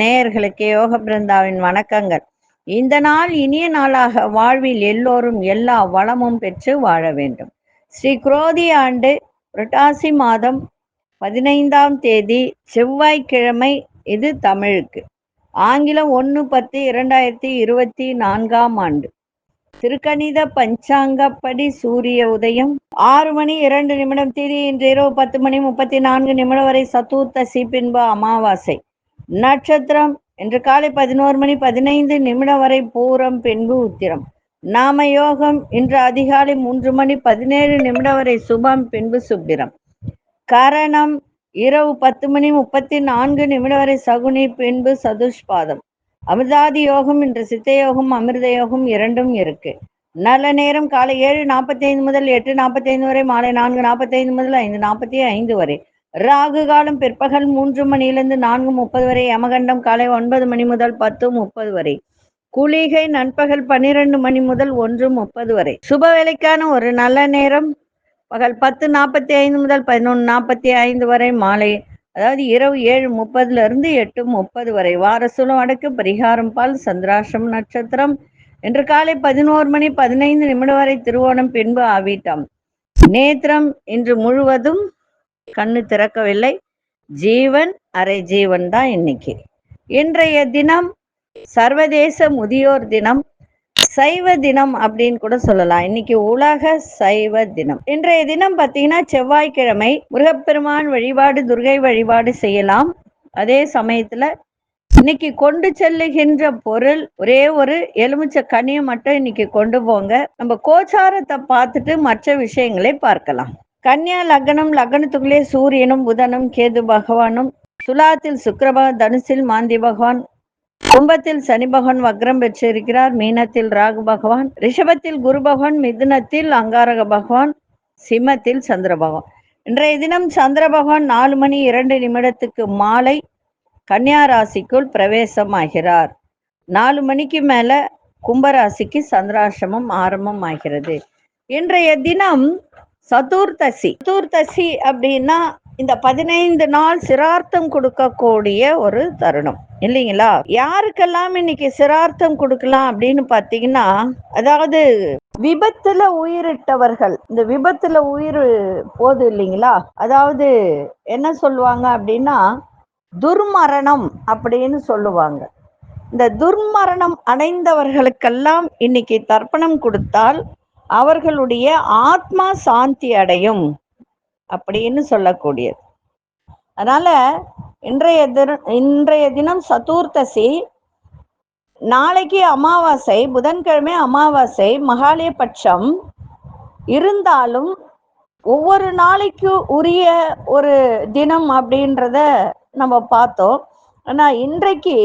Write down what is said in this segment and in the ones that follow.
நேயர்களுக்கு யோக பிருந்தாவின் வணக்கங்கள். இந்த நாள் இனிய நாளாக வாழ்வில் எல்லோரும் எல்லா வளமும் பெற்று வாழ வேண்டும். ஸ்ரீ குரோதி ஆண்டு புரட்டாசி மாதம் பதினைந்தாம் தேதி செவ்வாய்க்கிழமை இது தமிழுக்கு. ஆங்கிலம் ஒன்று பத்து இரண்டாயிரத்தி இருபத்தி நான்காம் ஆண்டு. திருக்கணித பஞ்சாங்கப்படி சூரிய உதயம். ஆறு மணி இரண்டு நிமிடம். தேதி இன்று இரவு பத்து மணி முப்பத்தி நான்கு நிமிடம் வரை சத்துர்த்தசி பின்பு அமாவாசை. நட்சத்திரம் இன்று காலை பதினோரு மணி பதினைந்து நிமிடம் வரை பூரம் பின்பு உத்திரம். நாம யோகம் இன்று அதிகாலை மூன்று மணி பதினேழு நிமிடம் வரை சுபம் பின்பு சுப்பிரம் கரணம் இரவு பத்து மணி முப்பத்தி நான்கு நிமிடம் வரை சகுனி பின்பு சதுஷ்பாதம். அமிர்தாதி யோகம் இன்று சித்த யோகம் அமிர்த யோகம் இரண்டும் இருக்கு. நல்ல நேரம் காலை ஏழு நாற்பத்தி ஐந்து முதல் எட்டு நாற்பத்தி ஐந்து வரை மாலை நான்கு நாற்பத்தி ஐந்து முதல் ஐந்து நாற்பத்தி ஐந்து வரை. ராகு காலம் பிற்பகல் மூன்று மணியிலிருந்து நான்கு முப்பது வரை யமகண்டம் காலை ஒன்பது மணி முதல் பத்து முப்பது வரை. குளிகை நண்பகல் பன்னிரண்டு மணி முதல் ஒன்று முப்பது வரை. சுப வேலைக்கான ஒரு நல்ல நேரம் பகல் பத்து நாற்பத்தி ஐந்து முதல் பதினொன்று நாற்பத்தி ஐந்து வரை மாலை அதாவது இரவு ஏழு முப்பதுல இருந்து எட்டு முப்பது வரை வாரசூலம் அடக்கு பரிகாரம் பால் சந்திராஷ்டம் நட்சத்திரம் இன்று காலை பதினோரு மணி பதினைந்து நிமிடம் வரை திருவோணம் பின்பு ஆவிட்டம். நேத்திரம் இன்று முழுவதும் கண்ணு திறக்கவில்லை. ஜீவன் அரை ஜீவன் தான் இன்னைக்கு. இன்றைய தினம் சர்வதேச முதியோர் தினம். சைவ தினம் அப்படின்னு கூட சொல்லலாம். இன்னைக்கு உலக சைவ தினம். இன்றைய தினம் பார்த்தீங்கன்னா செவ்வாய்க்கிழமை முருகப்பெருமான் வழிபாடு துர்கை வழிபாடு செய்யலாம். அதே சமயத்துல இன்னைக்கு கொண்டு செல்லுகின்ற பொருள் ஒரே ஒரு எலுமிச்சை கனியை மட்டும் இன்னைக்கு கொண்டு போங்க. நம்ம கோச்சாரத்தை பார்த்துட்டு மற்ற விஷயங்களை பார்க்கலாம். கன்னியா லக்னம் லக்னத்துக்குள்ளே சூரியனும் புதனும் கேது பகவானும் துலாத்தில் சுக்கிரபகவான் தனுசில் மாந்தி பகவான் கும்பத்தில் சனி பகவான் வக்ரம் பெற்றிருக்கிறார். மீனத்தில் ராகு பகவான் ரிஷபத்தில் குரு பகவான் மிதுனத்தில் அங்காரக பகவான் சிம்மத்தில் சந்திர பகவான். இன்றைய தினம் சந்திர பகவான் நாலு மணி இரண்டு நிமிடத்துக்கு மாலை கன்னியா ராசிக்குள் பிரவேசம் ஆகிறார் நாலு மணிக்கு மேல கும்பராசிக்கு சந்திராசிரமம் ஆரம்பம் ஆகிறது. இன்றைய தினம் சதுர்த்தசி சதுர்த்தசி அப்படின்னா இந்த பதினைந்து நாள் சிரார்த்தம் கொடுக்கக்கூடிய ஒரு தருணம். இல்லைங்களா? யாருக்கெல்லாம் இன்னைக்கு சிரார்த்தம் கொடுக்கலாம் அப்படின்னு பாத்தீங்கன்னா அதாவது விபத்துல உயிரிட்டவர்கள். இந்த விபத்துல உயிர் போது இல்லைங்களா? அதாவது என்ன சொல்லுவாங்க அப்படின்னா துர்மரணம் அப்படின்னு சொல்லுவாங்க. இந்த துர்மரணம் அடைந்தவர்களுக்கெல்லாம் இன்னைக்கு தர்ப்பணம் கொடுத்தால் அவர்களுடைய ஆத்மா சாந்தி அடையும். அப்படின்னு சொல்லக்கூடியது. அதனால இன்றைய தினம் இன்றைய தினம் சதுர்த்தசி நாளைக்கு அமாவாசை புதன்கிழமை அமாவாசை மகாலயபட்சம் இருந்தாலும் ஒவ்வொரு நாளைக்கு உரிய ஒரு தினம் அப்படின்றத நம்ம பார்த்தோம். ஆனா இன்றைக்கு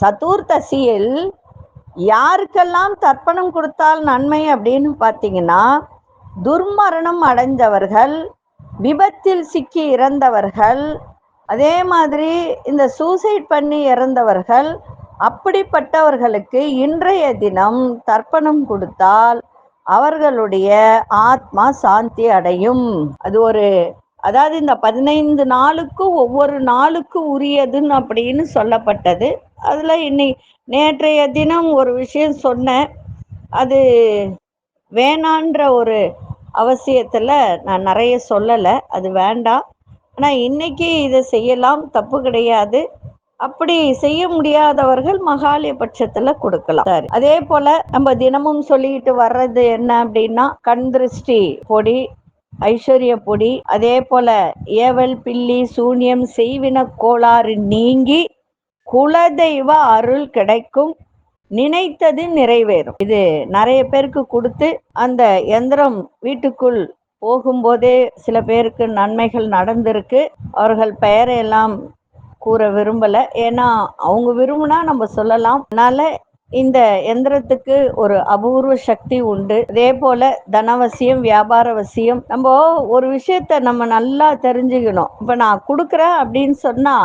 சதுர்த்தசியில் யாருக்கெல்லாம் தர்ப்பணம் கொடுத்தால் நன்மை அப்படின்னு பார்த்தீங்கன்னா துர்மரணம் அடைந்தவர்கள் விபத்தில் சிக்கி இறந்தவர்கள் அதே மாதிரி இந்த சூசைட் பண்ணி இறந்தவர்கள் அப்படிப்பட்டவர்களுக்கு இன்றைய தினம் தர்ப்பணம் கொடுத்தால் அவர்களுடைய ஆத்மா சாந்தி அடையும். அது ஒரு அதாவது இந்த பதினைந்து நாளுக்கு ஒவ்வொரு நாளுக்கு உரியதுன்னு அப்படின்னு சொல்லப்பட்டது. அதில் இன்னை நேற்றைய தினம் ஒரு விஷயம் சொன்னேன். அது வேணான்ற ஒரு அவசியத்தில் நான் நிறைய சொல்லலை. அது வேண்டாம். ஆனால் இன்னைக்கு இதை செய்யலாம். தப்பு கிடையாது. அப்படி செய்ய முடியாதவர்கள் மகாலய பட்சத்துல கொடுக்கலாம். சரி. அதே போல நம்ம தினமும் சொல்லிட்டு வர்றது என்ன அப்படின்னா கண் திருஷ்டி பொடி ஐஸ்வர்ய பொடி அதே போல ஏவல் பில்லி சூன்யம் செய்வின கோளாறு நீங்கி குலதெய்வ அருள் கிடைக்கும். நினைத்தது நிறைவேறும். இது நிறைய பேருக்கு கொடுத்து அந்த எந்திரம் வீட்டுக்குள் போகும்போதே சில பேருக்கு நன்மைகள் நடந்திருக்கு. அவர்கள் பெயரை எல்லாம் கூற விரும்பல. ஏன்னா அவங்க விரும்புனா நம்ம சொல்லலாம். அதனால இந்த எந்திரத்துக்கு ஒரு அபூர்வ சக்தி உண்டு. அதே போல தனவசியம் வியாபார வசியம் நம்ம ஒரு விஷயத்த நம்ம நல்லா தெரிஞ்சுக்கணும். இப்ப நான் கொடுக்குறேன் அப்படின்னு சொன்னா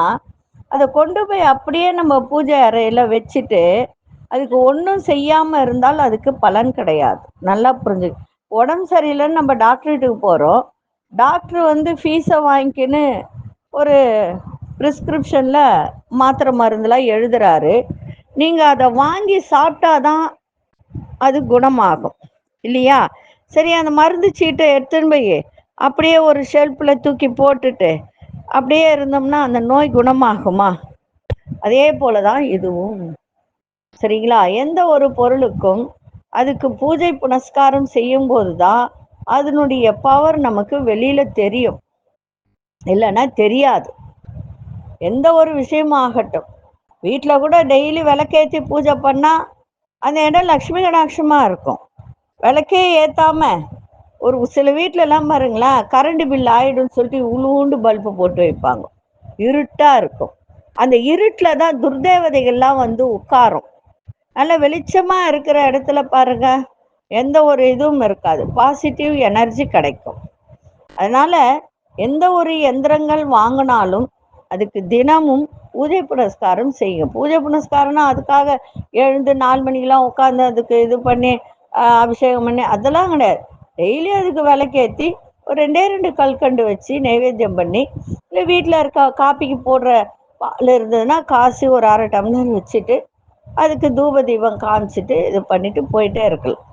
அதை கொண்டு போய் அப்படியே நம்ம பூஜை அறையில வச்சுட்டு அதுக்கு ஒன்றும் செய்யாம இருந்தால் அதுக்கு பலன் கிடையாது. நல்லா புரிஞ்சு உடம்பு சரியில்லைன்னு நம்ம டாக்டர்கிட்ட போகிறோம் டாக்டர் வந்து ஃபீஸை வாங்கிக்கின்னு ஒரு ப்ரிஸ்கிரிப்ஷனில் மாத்திரை மருந்துலாம் எழுதுறாரு. நீங்கள் அதை வாங்கி சாப்பிட்டாதான் அது குணமாகும். இல்லையா? சரி அந்த மருந்து சீட்டை எடுத்துன்னு போய் அப்படியே ஒரு ஷெல்ஃபில் தூக்கி போட்டுட்டு அப்படியே இருந்தோம்னா அந்த நோய் குணமாகுமா? அதே போல தான் இதுவும். சரிங்களா? எந்த ஒரு பொருளுக்கும் அதுக்கு பூஜை புனஸ்காரம் செய்யும்போது தான் அதனுடைய பவர் நமக்கு வெளியில தெரியும். இல்லைன்னா தெரியாது. எந்த ஒரு விஷயமாகட்டும். வீட்டில் கூட டெய்லி விளக்கேற்றி பூஜை பண்ணால் அந்த இடம் லக்ஷ்மி கடாட்சமாக இருக்கும். விளக்கே ஏற்றாம ஒரு சில வீட்டிலலாம் பாருங்களேன் கரண்ட் பில் ஆகிடும்னு சொல்லிட்டு உளுண்டு பல்பு போட்டு வைப்பாங்க. இருட்டாக இருக்கும். அந்த இருட்டில் தான் துர்தேவதைகள்லாம் வந்து உட்காரும். நல்ல வெளிச்சமா இருக்கிற இடத்துல பாருங்க எந்த ஒரு இதுவும் இருக்காது. பாசிட்டிவ் எனர்ஜி கிடைக்கும். அதனால எந்த ஒரு எந்திரங்கள் வாங்கினாலும் அதுக்கு தினமும் பூஜை புனஸ்காரம் செய்யும் பூஜை புனஸ்காரம்னா அதுக்காக எழுந்து நாலு மணிக்கெல்லாம் உட்காந்து அதுக்கு இது பண்ணி அபிஷேகம் பண்ணி அதெல்லாம் கிடையாது. டெய்லி அதுக்கு விளக்கேற்றி ஒரு ரெண்டே ரெண்டு கல்கண்டு வச்சு நைவேத்தியம் பண்ணி இல்லை வீட்டில் இருக்க காப்பிக்கு போடுற பால் இருந்ததுன்னா காசு ஒரு அரை டம்ளர் வச்சுட்டு அதுக்கு தூப தீபம் காமிச்சிட்டு இது பண்ணிட்டு போயிட்டே இருக்கலாம்.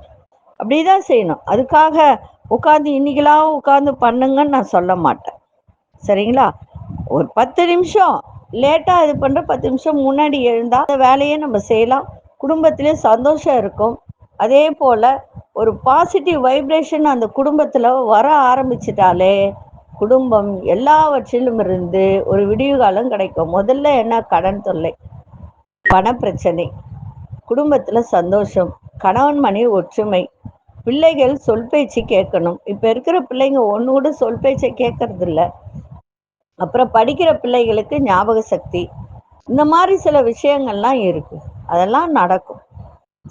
அப்படிதான் செய்யணும். அதுக்காக உட்காந்து இன்னைக்கெல்லாம் உட்காந்து பண்ணுங்கன்னு நான் சொல்ல மாட்டேன். சரிங்களா? ஒரு பத்து நிமிஷம் லேட்டாக இது பண்ணுற பத்து நிமிஷம் முன்னாடி எழுந்தால் அந்த வேலையை நம்ம செய்யலாம். குடும்பத்திலே சந்தோஷம் இருக்கும். அதே போல் ஒரு பாசிட்டிவ் வைப்ரேஷன் அந்த குடும்பத்தில் வர ஆரம்பிச்சிட்டாலே குடும்பம் எல்லாவற்றிலும் இருந்து ஒரு விடிவு காலம் கிடைக்கும். முதல்ல என்ன? கடன் தொல்லை. பணப்பிரச்சனை குடும்பத்தில் சந்தோஷம் கணவன் மனைவி ஒற்றுமை பிள்ளைகள் சொல் பேச்சு கேட்கணும். இப்போ இருக்கிற பிள்ளைங்க ஒன்று கூட சொல் பேச்சை கேட்கறது இல்லை அப்புறம் படிக்கிற பிள்ளைகளுக்கு ஞாபக சக்தி. இந்த மாதிரி சில விஷயங்கள்லாம் இருக்கு. அதெல்லாம் நடக்கும்.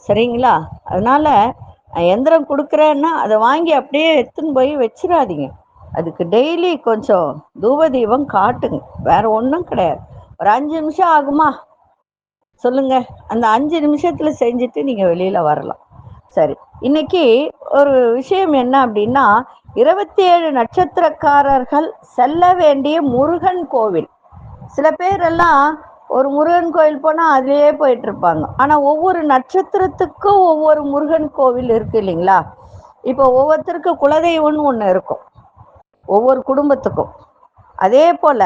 சரிங்களா? அதனால எந்திரம் கொடுக்குறேன்னா அதை வாங்கி அப்படியே எடுத்துன்னு போய் வச்சிடாதீங்க. அதுக்கு டெய்லி கொஞ்சம் தூப தீபம் காட்டுங்க. வேற ஒன்றும் கிடையாது. ஒரு அஞ்சு நிமிஷம் ஆகுமா? சொல்லுங்க. அந்த அஞ்சு நிமிஷத்துல செஞ்சுட்டு நீங்க வெளியில வரலாம். சரி. இன்னைக்கு ஒரு விஷயம் என்ன அப்படின்னா இருபத்தி ஏழு நட்சத்திரக்காரர்கள் செல்ல வேண்டிய முருகன் கோவில். சில பேரெல்லாம் ஒரு முருகன் கோவில் போனால் அதுலயே போயிட்டு இருப்பாங்க. ஆனால் ஒவ்வொரு நட்சத்திரத்துக்கும் ஒவ்வொரு முருகன் கோவில் இருக்கு இல்லைங்களா? இப்போ ஒவ்வொருத்தருக்கும் குலதெய்வம்னு ஒன்று இருக்கும். ஒவ்வொரு குடும்பத்துக்கும். அதே போல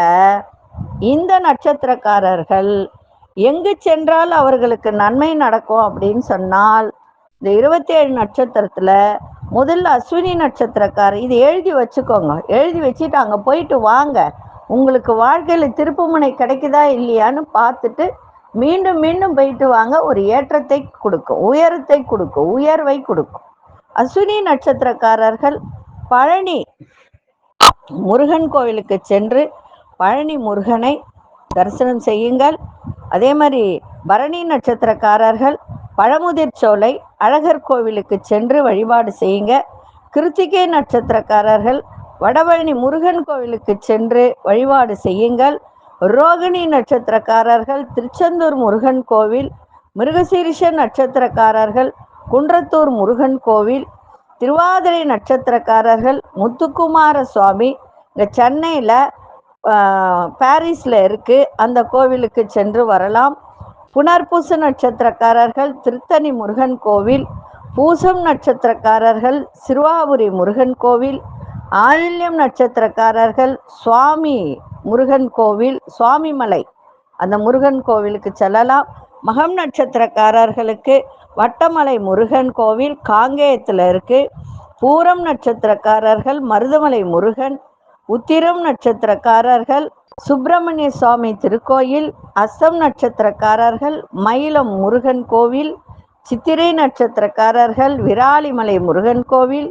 இந்த நட்சத்திரக்காரர்கள் எங்கு சென்றால் அவர்களுக்கு நன்மை நடக்கும் அப்படின்னு சொன்னால் இந்த இருபத்தி ஏழு நட்சத்திரத்துல முதல்ல அஸ்வினி நட்சத்திரக்காரர் இது எழுதி வச்சுக்கோங்க. எழுதி வச்சுட்டு அங்க போயிட்டு வாங்க. உங்களுக்கு வாழ்க்கையில திருப்புமுனை கிடைக்குதா இல்லையான்னு பார்த்துட்டு மீண்டும் மீண்டும் போயிட்டு வாங்க. ஒரு ஏற்றத்தை கொடுக்கும் உயரத்தை கொடுக்கும் உயர்வை கொடுக்கும். அஸ்வினி நட்சத்திரக்காரர்கள் பழனி முருகன் கோவிலுக்கு சென்று பழனி முருகனை தரிசனம் செய்யுங்கள். அதே மாதிரி பரணி நட்சத்திரக்காரர்கள் பழமுதிர் சோலை அழகர் கோவிலுக்கு சென்று வழிபாடு செய்யுங்க. கிருத்திகை நட்சத்திரக்காரர்கள் வடபழனி முருகன் கோவிலுக்கு சென்று வழிபாடு செய்யுங்கள். ரோகிணி நட்சத்திரக்காரர்கள் திருச்செந்தூர் முருகன் கோவில் மிருகசீரிஷ நட்சத்திரக்காரர்கள் குன்றத்தூர் முருகன் கோவில் திருவாதிரை நட்சத்திரக்காரர்கள் முத்துக்குமார சுவாமி. இங்கே சென்னையில் பாரிஸில் இருக்குது அந்த கோவிலுக்கு சென்று வரலாம். புனர்பூச நட்சத்திரக்காரர்கள் திருத்தணி முருகன் கோவில் பூசம் நட்சத்திரக்காரர்கள் சிறுவாபுரி முருகன் கோவில் ஆயில்யம் நட்சத்திரக்காரர்கள் சுவாமி முருகன் கோவில் சுவாமிமலை அந்த முருகன் கோவிலுக்கு செல்லலாம். மகம் நட்சத்திரக்காரர்களுக்கு வட்டமலை முருகன் கோவில் காங்கேயத்தில் இருக்குது பூரம் நட்சத்திரக்காரர்கள் மருதமலை முருகன் உத்திரம் நட்சத்திரக்காரர்கள் சுப்பிரமணிய சுவாமி திருக்கோயில் அஸ்தம் நட்சத்திரக்காரர்கள் மயிலம் முருகன் கோவில் சித்திரை நட்சத்திரக்காரர்கள் விராலிமலை முருகன் கோவில்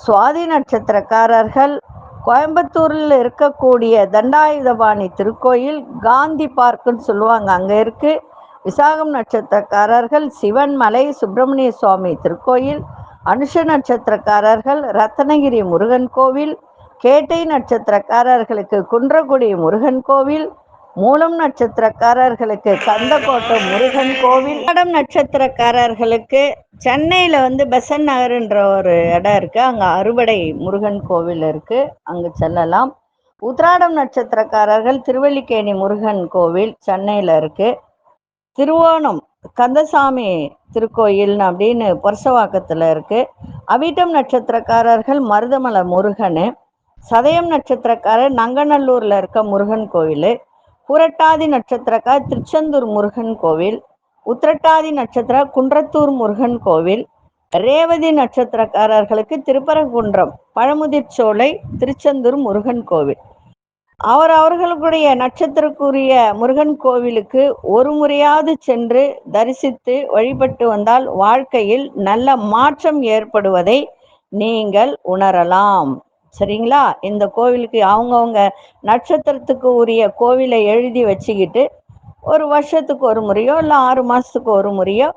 சுவாதி நட்சத்திரக்காரர்கள் கோயம்புத்தூரில் இருக்கக்கூடிய தண்டாயுதபாணி திருக்கோயில் காந்தி பார்க்குன்னு சொல்லுவாங்க அங்கே இருக்குது விசாகம் நட்சத்திரக்காரர்கள் சிவன் மலை சுப்பிரமணிய சுவாமி திருக்கோயில் அனுஷ நட்சத்திரக்காரர்கள் ரத்னகிரி முருகன் கோவில் கேட்டை நட்சத்திரக்காரர்களுக்கு குன்றக்குடி முருகன் கோவில் மூலம் நட்சத்திரக்காரர்களுக்கு கந்தக்கோட்டை முருகன் கோவில். அடம் நட்சத்திரக்காரர்களுக்கு சென்னையில் வந்து பெசன் நகர்ன்ற ஒரு இடம் இருக்குது அங்கே அறுபடை முருகன் கோவில் இருக்குது அங்கே செல்லலாம். உத்ராடம் நட்சத்திரக்காரர்கள் திருவல்லிக்கேணி முருகன் கோவில் சென்னையில் இருக்குது திருவோணம் கந்தசாமி திருக்கோயில் அப்படின்னு பொரசவாக்கத்தில் இருக்குது அவிட்டம் நட்சத்திரக்காரர்கள் மருதமலை முருகன். சதயம் நட்சத்திரக்காரர் நங்கநல்லூர்ல இருக்க முருகன் கோவில். புரட்டாதி நட்சத்திரக்கார் திருச்செந்தூர் முருகன் கோவில். உத்திரட்டாதி நட்சத்திர குன்றத்தூர் முருகன் கோவில். ரேவதி நட்சத்திரக்காரர்களுக்கு திருப்பரங்குன்றம் பழமுதிர்ச்சோலை திருச்செந்தூர் முருகன் கோவில். அவர் அவர்களுடைய நட்சத்திரக்குரிய முருகன் கோவிலுக்கு ஒரு முறையாவது சென்று தரிசித்து வழிபட்டு வந்தால் வாழ்க்கையில் நல்ல மாற்றம் ஏற்படுவதை நீங்கள் உணரலாம். சரிங்களா? இந்த கோவிலுக்கு அவங்கவுங்க நட்சத்திரத்துக்கு உரிய கோவிலை எழுதி வச்சுக்கிட்டு ஒரு வருஷத்துக்கு ஒரு முறையோ இல்லை ஆறு மாதத்துக்கு ஒரு முறையோ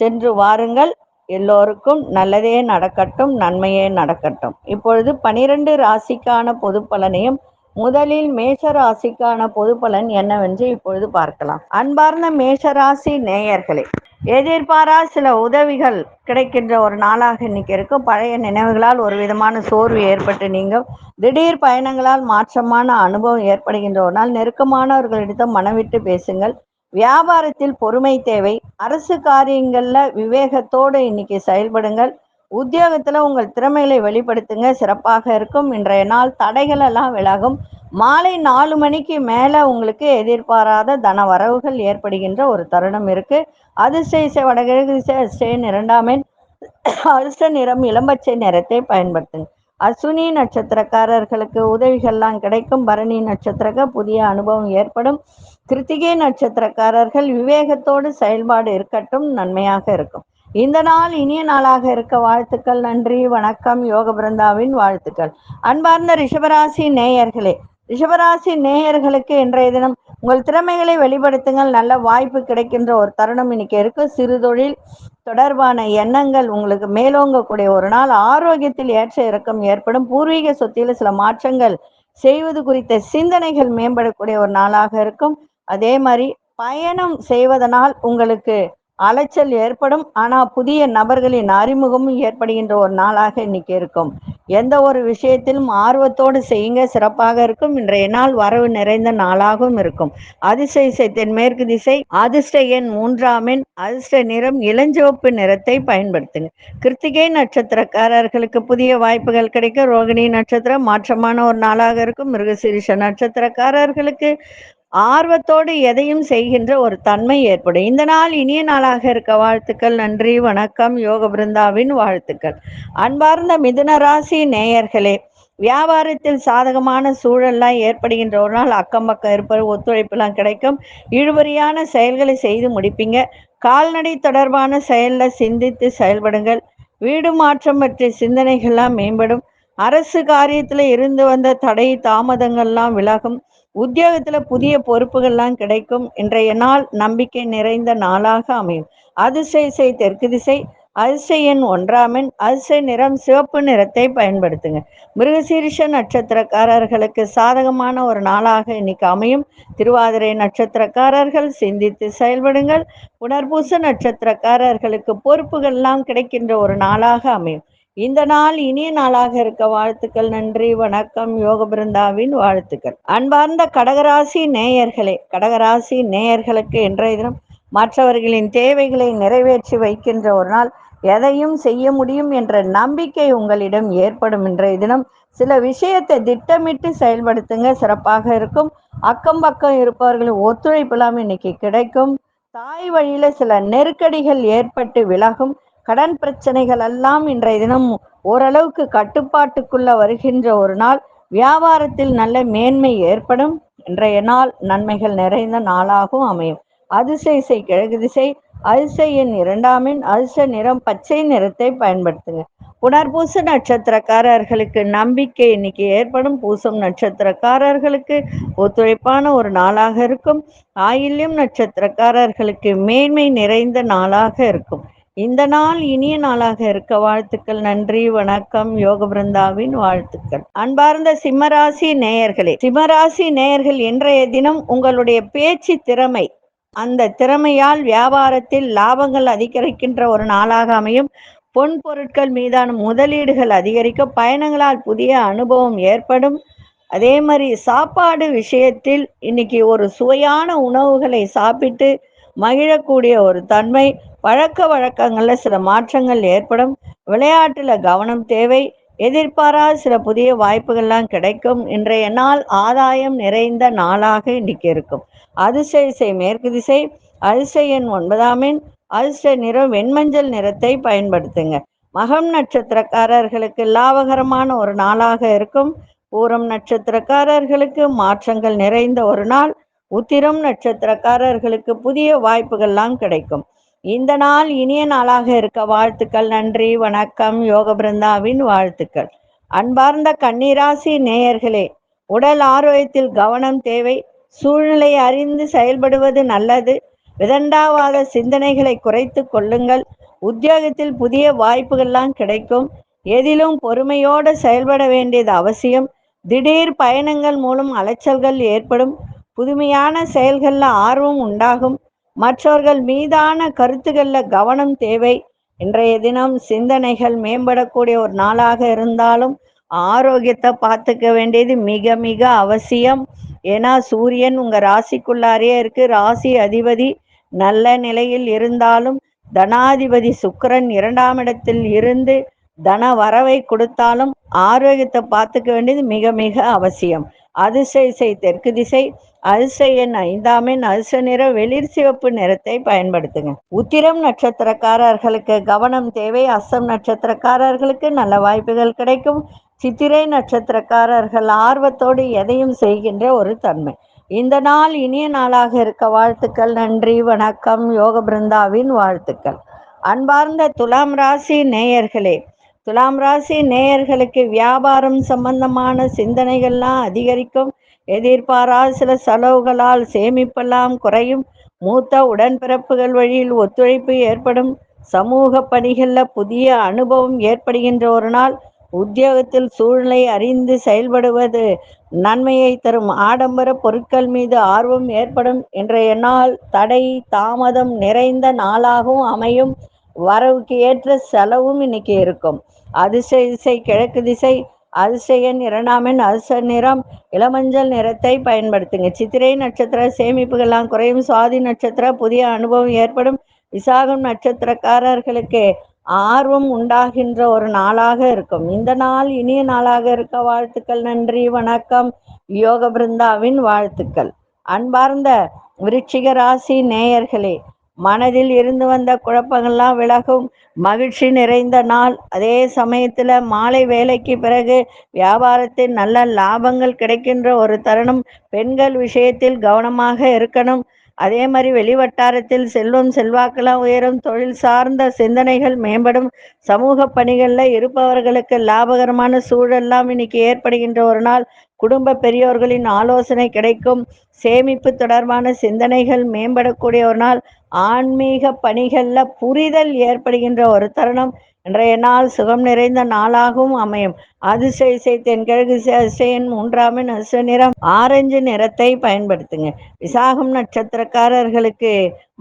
சென்று வாருங்கள். எல்லோருக்கும் நல்லதே நடக்கட்டும் நன்மையே நடக்கட்டும். இப்பொழுது பனிரெண்டு ராசிக்கான பொது பலனையும் முதலில் மேஷ ராசிக்கான பொது பலன் என்னவென்று இப்பொழுது பார்க்கலாம். அன்பார்ந்த மேஷராசி நேயர்களே எதிர்பாரா சில உதவிகள் கிடைக்கின்ற ஒரு நாளாக இன்னைக்கு இருக்கும். பழைய நினைவுகளால் ஒரு விதமான சோர்வு ஏற்பட்டு நீங்கள் திடீர் பயணங்களால் மாற்றமான அனுபவம் ஏற்படுகின்ற ஒரு நாள். நெருக்கமானவர்களிடம் மனவிட்டு பேசுங்கள். வியாபாரத்தில் பொறுமை தேவை. அரசு காரியங்களில் விவேகத்தோடு இன்னைக்கு செயல்படுங்கள். உத்தியோகத்துல உங்கள் திறமைகளை வெளிப்படுத்துங்க. சிறப்பாக இருக்கும். இன்றைய நாள் தடைகள் எல்லாம் விலகும். மாலை நாலு மணிக்கு மேல உங்களுக்கு எதிர்பாராத தன வரவுகள் ஏற்படுகின்ற ஒரு தருணம் இருக்கு. அதிசய வடகிழக்கு திசை அதிர்ஷ்ட இரண்டாம் எண். நிறம் இளம்பச்சை நிறத்தை பயன்படுத்துங்க. அஸ்வினி நட்சத்திரக்காரர்களுக்கு உதவிகள்லாம் கிடைக்கும். பரணி நட்சத்திரக்க புதிய அனுபவம் ஏற்படும். கிருத்திகை நட்சத்திரக்காரர்கள் விவேகத்தோடு செயல்பாடு இருக்கட்டும். நன்மையாக இருக்கும். இந்த நாள் இனிய நாளாக இருக்க வாழ்த்துக்கள் நன்றி வணக்கம் யோக பிருந்தாவின் வாழ்த்துக்கள். அன்பார்ந்த ரிஷபராசி நேயர்களே ரிஷபராசி நேயர்களுக்கு இன்றைய தினம் உங்கள் திறமைகளை வெளிப்படுத்துங்கள் நல்ல வாய்ப்பு கிடைக்கின்ற ஒரு தருணம் இன்னைக்கு இருக்கு. சிறு தொழில் தொடர்பான எண்ணங்கள் உங்களுக்கு மேலோங்கக்கூடிய ஒரு நாள். ஆரோக்கியத்தில் ஏற்ற இறக்கம் ஏற்படும். பூர்வீக சொத்தியில் சில மாற்றங்கள் செய்வது குறித்த சிந்தனைகள் மேம்படக்கூடிய ஒரு நாளாக இருக்கும். அதே மாதிரி பயணம் செய்வதனால் உங்களுக்கு அலைச்சல் ஏற்படும். ஆனா புதிய நபர்களின் அறிமுகமும் ஏற்படுகின்ற ஒரு நாளாக இன்னைக்கு இருக்கும். எந்த ஒரு விஷயத்திலும் ஆர்வத்தோடு செய்யுங்க. சிறப்பாக இருக்கும். இன்றைய நாள் வரவு நிறைந்த நாளாகவும் இருக்கும். அதிர்ஷ்ட இசை திசை அதிர்ஷ்ட எண் மூன்றாம் எண் அதிர்ஷ்ட நிறம் இளஞ்சிவப்பு நிறத்தை பயன்படுத்துங்க. கிருத்திகை நட்சத்திரக்காரர்களுக்கு புதிய வாய்ப்புகள் கிடைக்க ரோகிணி நட்சத்திரம் மாற்றமான ஒரு நாளாக இருக்கும். மிருகசீரிஷ நட்சத்திரக்காரர்களுக்கு ஆர்வத்தோடு எதையும் செய்கின்ற ஒரு தன்மை ஏற்படும். இந்த நாள் இனிய நாளாக இருக்க வாழ்த்துக்கள் நன்றி வணக்கம் யோக பிருந்தாவின் வாழ்த்துக்கள். அன்பார்ந்த மிதுன ராசி நேயர்களே வியாபாரத்தில் சாதகமான சூழல்லாம் ஏற்படுகின்ற ஒரு நாள். அக்கம் பக்கம் இருப்பது ஒத்துழைப்புலாம் கிடைக்கும். இழுபறியான செயல்களை செய்து முடிப்பீங்க. கால்நடை தொடர்பான செயல்ல சிந்தித்து செயல்படுங்கள். வீடு மாற்றம் பற்றிய சிந்தனைகள்லாம் மேம்படும். அரசு காரியத்தில் இருந்து வந்த தடை தாமதங்கள்லாம் விலகும். உத்தியோகத்துல புதிய பொறுப்புகள்லாம் கிடைக்கும். இன்றைய நாள் நம்பிக்கை நிறைந்த நாளாக அமையும். அதிசய இசை தெற்கு திசை அதிசயன் ஒன்றாமின் அதிசய நிறம் சிவப்பு நிறத்தை பயன்படுத்துங்க. மிருகசீரிஷ நட்சத்திரக்காரர்களுக்கு சாதகமான ஒரு நாளாக இன்னைக்கு அமையும். திருவாதிரை நட்சத்திரக்காரர்கள் சிந்தித்து செயல்படுங்கள். புனர்பூச நட்சத்திரக்காரர்களுக்கு பொறுப்புகள்லாம் கிடைக்கின்ற ஒரு நாளாக அமையும். இந்த நாள் இனிய நாளாக இருக்க வாழ்த்துக்கள் நன்றி வணக்கம் யோக பிருந்தாவின் வாழ்த்துக்கள். அன்பார்ந்த கடகராசி நேயர்களே கடகராசி நேயர்களுக்கு இன்றைய தினம் மற்றவர்களின் தேவைகளை நிறைவேற்றி வைக்கின்ற ஒரு நாள். எதையும் செய்ய முடியும் என்ற நம்பிக்கை உங்களிடம் ஏற்படும் இன்றைய தினம். சில விஷயத்தை திட்டமிட்டு செயல்படுத்துங்க சிறப்பாக இருக்கும். அக்கம் பக்கம் இருப்பவர்களின் ஒத்துழைப்பெல்லாம் இன்னைக்கு கிடைக்கும். தாய் வழியில சில நெருக்கடிகள் ஏற்பட்டு விலகும். கடன் பிரச்சனைகள் எல்லாம் இன்றைய தினம் ஓரளவுக்கு கட்டுப்பாட்டுக்குள்ள வருகின்ற ஒரு நாள். வியாபாரத்தில் நல்ல மேன்மை ஏற்படும். இன்றைய நாள் நன்மைகள் நிறைந்த நாளாகவும் அமையும். அதிசை இசை கிழக்கு திசை அதிசை எண் இரண்டாம் நிறம் பச்சை நிறத்தை பயன்படுத்துங்க. புனர்பூச நட்சத்திரக்காரர்களுக்கு நம்பிக்கை இன்னைக்கு ஏற்படும். பூசம் நட்சத்திரக்காரர்களுக்கு ஒத்துழைப்பான ஒரு நாளாக இருக்கும். ஆயில்யம் நட்சத்திரக்காரர்களுக்கு மேன்மை நிறைந்த நாளாக இருக்கும். இந்த நாள் இனிய நாளாக இருக்க வாழ்த்துக்கள் நன்றி வணக்கம் யோக பிருந்தாவின் வாழ்த்துக்கள். அன்பார்ந்த சிம்மராசி நேயர்களே சிம்மராசி நேயர்கள் இன்றைய தினம் உங்களுடைய பேச்சு திறமை அந்த திறமையால் வியாபாரத்தில் லாபங்கள் அதிகரிக்கின்ற ஒரு நாளாக அமையும். பொன் பொருட்கள் மீதான முதலீடுகள் அதிகரிக்க பயணங்களால் புதிய அனுபவம் ஏற்படும். அதே மாதிரி சாப்பாடு விஷயத்தில் இன்னைக்கு ஒரு சுவையான உணவுகளை சாப்பிட்டு மகிழக்கூடிய ஒரு தன்மை பழக்க வழக்கங்களில் சில மாற்றங்கள் ஏற்படும். விளையாட்டில் கவனம் தேவை. எதிர்பாராத சில புதிய வாய்ப்புகள்லாம் கிடைக்கும். இன்றைய நாள் ஆதாயம் நிறைந்த நாளாக இன்னைக்கு இருக்கும். அதிசய மேற்கு திசை அதிசய எண் ஒன்பதாம் எண் அதிர்ஷ்ட நிறம் வெண்மஞ்சள் நிறத்தை பயன்படுத்துங்க. மகம் நட்சத்திரக்காரர்களுக்கு லாபகரமான ஒரு நாளாக இருக்கும். பூரம் நட்சத்திரக்காரர்களுக்கு மாற்றங்கள் நிறைந்த ஒரு நாள். உத்திரம் நட்சத்திரக்காரர்களுக்கு புதிய வாய்ப்புகள்லாம் கிடைக்கும். இந்த நாள் இனிய நாளாக இருக்க வாழ்த்துக்கள் நன்றி வணக்கம் யோக பிருந்தாவின் வாழ்த்துக்கள். அன்பார்ந்த கன்னிராசி நேயர்களே உடல் ஆரோக்கியத்தில் கவனம் தேவை. சூழ்நிலை அறிந்து செயல்படுவது நல்லது. விதண்டாவாத சிந்தனைகளை குறைத்து கொள்ளுங்கள். உத்தியோகத்தில் புதிய வாய்ப்புகள்லாம் கிடைக்கும். எதிலும் பொறுமையோடு செயல்பட வேண்டியது அவசியம். திடீர் பயணங்கள் மூலம் அலைச்சல்கள் ஏற்படும். புதுமையான செயல்களில் ஆர்வம் உண்டாகும். மற்றவர்கள் மீதான கருத்துக்களில் கவனம் தேவை. இன்றைய தினம் சிந்தனைகள் மேம்படக்கூடிய ஒரு நாளாக இருந்தாலும் ஆரோக்கியத்தை பார்த்துக்க வேண்டியது மிக மிக அவசியம். ஏன்னா சூரியன் உங்கள் ராசிக்குள்ளாரே இருக்கு. ராசி அதிபதி நல்ல நிலையில் இருந்தாலும் தனாதிபதி சுக்கரன் இரண்டாம் இடத்தில் இருந்து தன வரவை கொடுத்தாலும் ஆரோக்கியத்தை பார்த்துக்க வேண்டியது மிக மிக அவசியம். அதிசய தெற்கு திசை அரிசை எண் ஐந்தாம் எண் நிற வெளிர் சிவப்பு நிறத்தை பயன்படுத்துங்க. உத்திரம் நட்சத்திரக்காரர்களுக்கு கவனம் தேவை அசம் நட்சத்திரக்காரர்களுக்கு நல்ல வாய்ப்புகள் கிடைக்கும். சித்திரை நட்சத்திரக்காரர்கள் ஆர்வத்தோடு எதையும் செய்கின்ற ஒரு தன்மை. இந்த நாள் இனிய நாளாக இருக்க வாழ்த்துக்கள் நன்றி வணக்கம் யோக பிருந்தாவின் வாழ்த்துக்கள். அன்பார்ந்த துலாம் ராசி நேயர்களே துலாம் ராசி நேயர்களுக்கு வியாபாரம் சம்பந்தமான சிந்தனைகள்லாம் அதிகரிக்கும். எதிர்பாரா சில செலவுகளால் சேமிப்பெல்லாம் குறையும். மூத்த உடன்பிறப்புகள் வழியில் ஒத்துழைப்பு ஏற்படும். சமூக பணிகளில் புதிய அனுபவம் ஏற்படுகின்ற ஒரு நாள். உத்தியோகத்தில் சூழ்நிலை அறிந்து செயல்படுவது நன்மையை தரும். ஆடம்பர பொருட்கள் மீது ஆர்வம் ஏற்படும். இன்றைய நாள் தடை தாமதம் நிறைந்த நாளாகவும் அமையும். வரவுக்கு ஏற்ற செலவும் இன்னைக்கு இருக்கும். அதிசய திசை கிழக்கு திசை அதிசயன் இரண்டாமின் அதிச நிறம் இளமஞ்சள் நிறத்தை பயன்படுத்துங்க. சித்திரை நட்சத்திர சேமிப்புகள்லாம் குறையும். சுவாதி நட்சத்திர புதிய அனுபவம் ஏற்படும். விசாகம் நட்சத்திரக்காரர்களுக்கு ஆர்வம் உண்டாகின்ற ஒரு நாளாக இருக்கும். இந்த நாள் இனிய நாளாக இருக்க வாழ்த்துக்கள் நன்றி வணக்கம். யோக பிருந்தாவின் வாழ்த்துக்கள். அன்பார்ந்த விருச்சிக ராசி நேயர்களே மனதில் இருந்து வந்த குழப்பங்கள்லாம் விலகும். மகிழ்ச்சி நிறைந்த நாள். அதே சமயத்தில் மாலை வேலைக்கு பிறகு வியாபாரத்தில் நல்ல லாபங்கள் கிடைக்கின்ற ஒரு தருணம். பெண்கள் விஷயத்தில் கவனமாக இருக்கணும். அதே மாதிரி வெளிவட்டாரத்தில் செல்வம் செல்வாக்கெல்லாம் உயரும். தொழில் சார்ந்த சிந்தனைகள் மேம்படும். சமூக பணிகளில் இருப்பவர்களுக்கு லாபகரமான சூழல்லாம் இன்னைக்கு ஏற்படுகின்ற ஒரு நாள். குடும்ப பெரியோர்களின் ஆலோசனை கிடைக்கும். சேமிப்பு தொடர்பான சிந்தனைகள் மேம்படக்கூடிய ஒரு நாள். ஆன்மீக பணிகளில் புரிதல் ஏற்படுகின்ற ஒரு தருணம். இன்றைய நாள் சுகம் நிறைந்த நாளாகவும் அமையும். அதிசய தென்கிழக்கு அதிசயன் மூன்றாமின் அசு நிறம். ஆரஞ்சு நிறத்தை பயன்படுத்துங்க. விசாகம் நட்சத்திரக்காரர்களுக்கு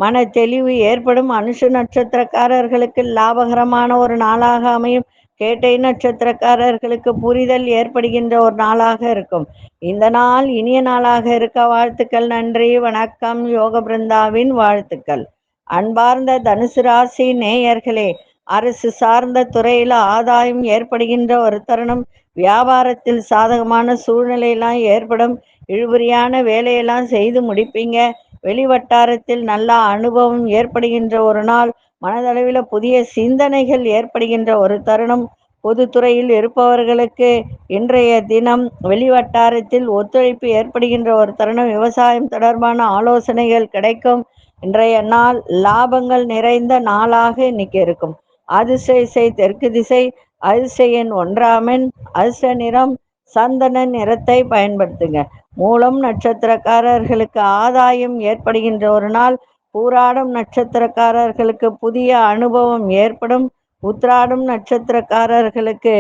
மன தெளிவு ஏற்படும். அனுஷு நட்சத்திரக்காரர்களுக்கு லாபகரமான ஒரு நாளாக அமையும். கேட்டை நட்சத்திரக்காரர்களுக்கு புரிதல் ஏற்படுகின்ற ஒரு நாளாக இருக்கும். இந்த நாள் இனிய நாளாக இருக்க வாழ்த்துக்கள் நன்றி வணக்கம் யோக பிருந்தாவின் வாழ்த்துக்கள். அன்பார்ந்த தனுசு ராசி நேயர்களே அரசு சார்ந்த துறையில ஆதாயம் ஏற்படுகின்ற ஒரு தருணம். வியாபாரத்தில் சாதகமான சூழ்நிலையெல்லாம் ஏற்படும். இழுபறியான வேலையெல்லாம் செய்து முடிப்பீங்க. வெளிவட்டாரத்தில் நல்ல அனுபவம் ஏற்படுகின்ற ஒரு நாள். மனதளவில் புதிய சிந்தனைகள் ஏற்படுகின்ற ஒரு தருணம். பொதுத்துறையில் இருப்பவர்களுக்கு இன்றைய தினம் வெளிவட்டாரத்தில் ஒத்துழைப்பு ஏற்படுகின்ற ஒரு தருணம். விவசாயம் தொடர்பான ஆலோசனைகள் கிடைக்கும். இன்றைய நாள் லாபங்கள் நிறைந்த நாளாக இன்னைக்கு இருக்கும். அதிசய தெற்கு திசை அதிசயன் ஒன்றாமின் அதிர்ஷ்ட நிறம் சந்தன நிறத்தை பயன்படுத்துங்க. மூலம் நட்சத்திரக்காரர்களுக்கு ஆதாயம் ஏற்படுகின்ற ஒரு நாள். பூராடும் நட்சத்திரக்காரர்களுக்கு புதிய அனுபவம் ஏற்படும். உத்ராடும் நட்சத்திரக்காரர்களுக்கு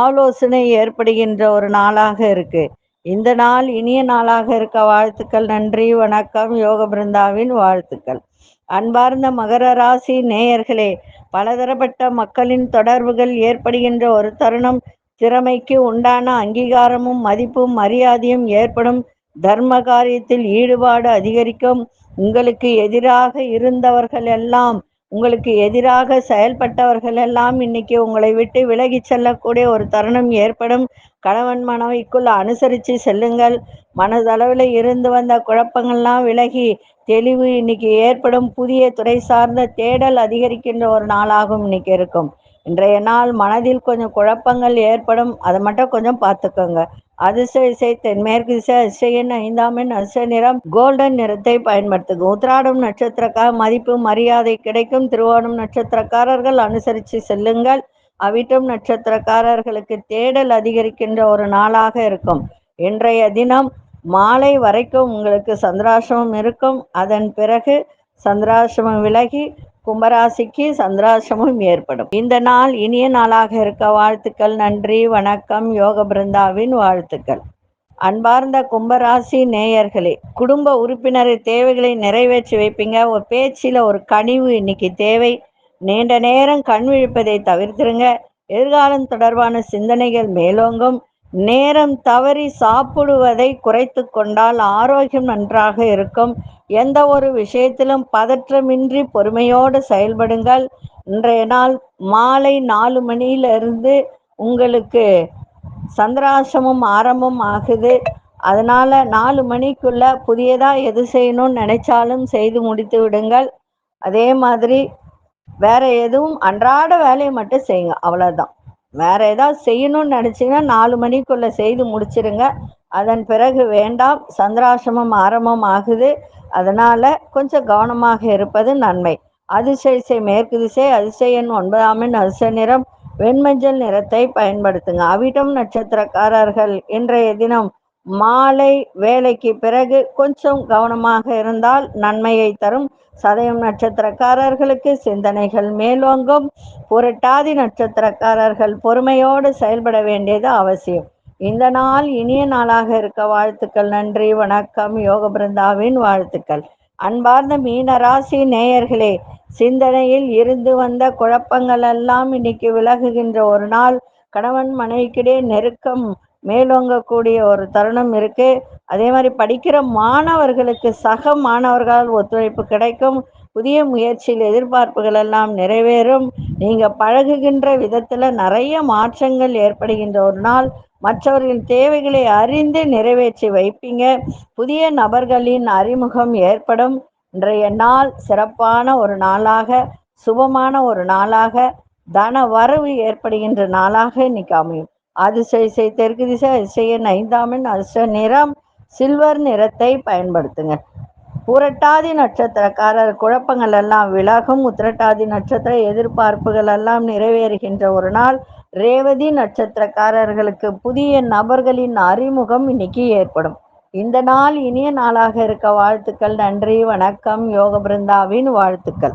ஆலோசனை ஏற்படுகின்ற ஒரு நாளாக இருக்கு. இந்த நாள் இனிய நாளாக இருக்க வாழ்த்துக்கள் நன்றி வணக்கம் யோக பிருந்தாவின் வாழ்த்துக்கள். அன்பார்ந்த மகர ராசி நேயர்களே பலதரப்பட்ட மக்களின் தொடர்புகள் ஏற்படுகின்ற ஒரு தருணம். திறமைக்கு உண்டான அங்கீகாரமும் மதிப்பும் மரியாதையும் ஏற்படும். தர்ம காரியத்தில் ஈடுபாடு அதிகரிக்கும். உங்களுக்கு எதிராக இருந்தவர்கள் எல்லாம் உங்களுக்கு எதிராக செயல்பட்டவர்கள் எல்லாம் இன்னைக்கு உங்களை விட்டு விலகி செல்லக்கூடிய ஒரு தருணம் ஏற்படும். கணவன் மனைவிக்குள் அனுசரித்து செல்லுங்கள். மனதளவில் இருந்து வந்த குழப்பங்கள்லாம் விலகி தெளிவு இன்னைக்கு ஏற்படும். புதிய துறை சார்ந்த தேடல் அதிகரிக்கின்ற ஒரு நாளாகவும் இன்னைக்கு இருக்கும். இன்றைய நாள் மனதில் கொஞ்சம் குழப்பங்கள் ஏற்படும். அதை மட்டும் கொஞ்சம் பார்த்துக்கோங்க. அதிர்ஷ்ட இசை தென்மேற்கு இசை இசையின் ஐந்தாம் எண் அதிர்ஷ்ட நிறம் கோல்டன் நிறத்தை பயன்படுத்துங்க. உத்திராடம் நட்சத்திரக்கார மதிப்பு மரியாதை கிடைக்கும். திருவோணம் நட்சத்திரக்காரர்கள் அனுசரித்து செல்லுங்கள். அவிட்டம் நட்சத்திரக்காரர்களுக்கு தேடல் அதிகரிக்கின்ற ஒரு நாளாக இருக்கும். இன்றைய தினம் மாலை வரைக்கும் உங்களுக்கு சந்திராசிரமம் இருக்கும். அதன் பிறகு சந்திராசிரமம் விலகி கும்பராசிக்கு சந்திராசிரமம் ஏற்படும். இந்த நாள் இனிய நாளாக இருக்க வாழ்த்துக்கள் நன்றி வணக்கம் யோக பிருந்தாவின் வாழ்த்துக்கள். அன்பார்ந்த கும்பராசி நேயர்களே குடும்ப உறுப்பினர் தேவைகளை நிறைவேற்றி வைப்பீங்க. ஒரு பேச்சில் ஒரு கனிவு இன்னைக்கு தேவை. நீண்ட நேரம் கண் விழிப்பதை தவிர்த்துருங்க. எதிர்காலம் தொடர்பான சிந்தனைகள் மேலோங்கும். நேரம் தவறி சாப்பிடுவதை குறைத்து கொண்டால் ஆரோக்கியம் நன்றாக இருக்கும். எந்த ஒரு விஷயத்திலும் பதற்றமின்றி பொறுமையோடு செயல்படுங்கள். இன்றைய நாள் மாலை நாலு மணியிலிருந்து உங்களுக்கு சந்திராசிரமம் ஆரம்பம் ஆகுது. அதனால நாலு மணிக்குள்ள புதியதா எது செய்யணும்னு நினைச்சாலும் செய்து முடித்து விடுங்கள். அதே மாதிரி வேற எதுவும் அன்றாட வேலையை மட்டும் செய்யுங்க. அவ்வளோதான் வேற ஏதாவது செய்யணும்னு நினைச்சீங்கன்னா நாலு மணிக்குள்ள செய்து முடிச்சிருங்க. அதன் பிறகு வேண்டாம். சந்திராசிரமம் ஆரம்பம் ஆகுது. அதனால கொஞ்சம் கவனமாக இருப்பது நன்மை. அதிசய மேற்கு திசை அதிசயன் ஒன்பதாம் எண் அதிசய நிறம் வெண்மஞ்சள் நிறத்தை பயன்படுத்துங்க. அவிட்டம் நட்சத்திரக்காரர்கள் இன்றைய தினம் மாலை வேலைக்கு பிறகு கொஞ்சம் கவனமாக இருந்தால் நன்மையை தரும். சதயம் நட்சத்திரக்காரர்களுக்கு சிந்தனைகள் மேலோங்கும். புரட்டாதி நட்சத்திரக்காரர்கள் பொறுமையோடு செயல்பட வேண்டியது அவசியம். இந்த நாள் இனிய நாளாக இருக்க வாழ்த்துக்கள். நன்றி வணக்கம். யோக பிருந்தாவின் வாழ்த்துக்கள். அன்பார்ந்த மீன ராசி நேயர்களே சிந்தனையில் இருந்து வந்த குழப்பங்கள் எல்லாம் இன்னைக்கு விலகுகின்ற ஒரு நாள். கணவன் மனைவிக்கிடையே நெருக்கம் மேலோங்கக்கூடிய ஒரு தருணம் இருக்கு. அதே மாதிரி படிக்கிற மாணவர்களுக்கு சக மாணவர்களால் ஒத்துழைப்பு கிடைக்கும். புதிய முயற்சியில் எதிர்பார்ப்புகள் எல்லாம் நிறைவேறும். நீங்க பழகுகின்ற விதத்துல நிறைய மாற்றங்கள் ஏற்படுகின்ற ஒரு நாள். மற்றவர்களின் தேவைகளை அறிந்து நிறைவேற்றி வைப்பீங்க. புதிய நபர்களின் அறிமுகம் ஏற்படும். இன்றைய நாள் சிறப்பான ஒரு நாளாக சுபமான ஒரு நாளாக தன வரவு ஏற்படுகின்ற நாளாக இன்னைக்கு அமையும். அதிசய தெற்கு திசை அதிசயன் ஐந்தாமின் அதிர்ஷ்ட நிறம் சில்வர் நிறத்தை பயன்படுத்துங்க. புரட்டாதி நட்சத்திரக்காரர் குழப்பங்கள் எல்லாம் விலகும். உத்திரட்டாதி நட்சத்திர எதிர்பார்ப்புகள் எல்லாம் நிறைவேறுகின்ற ஒரு நாள். ரேவதி நட்சத்திரக்காரர்களுக்கு புதிய நபர்களின் அறிமுகம் இன்னைக்கு ஏற்படும். இந்த நாள் இனிய நாளாக இருக்க வாழ்த்துக்கள். நன்றி வணக்கம். யோக பிருந்தாவின் வாழ்த்துக்கள்.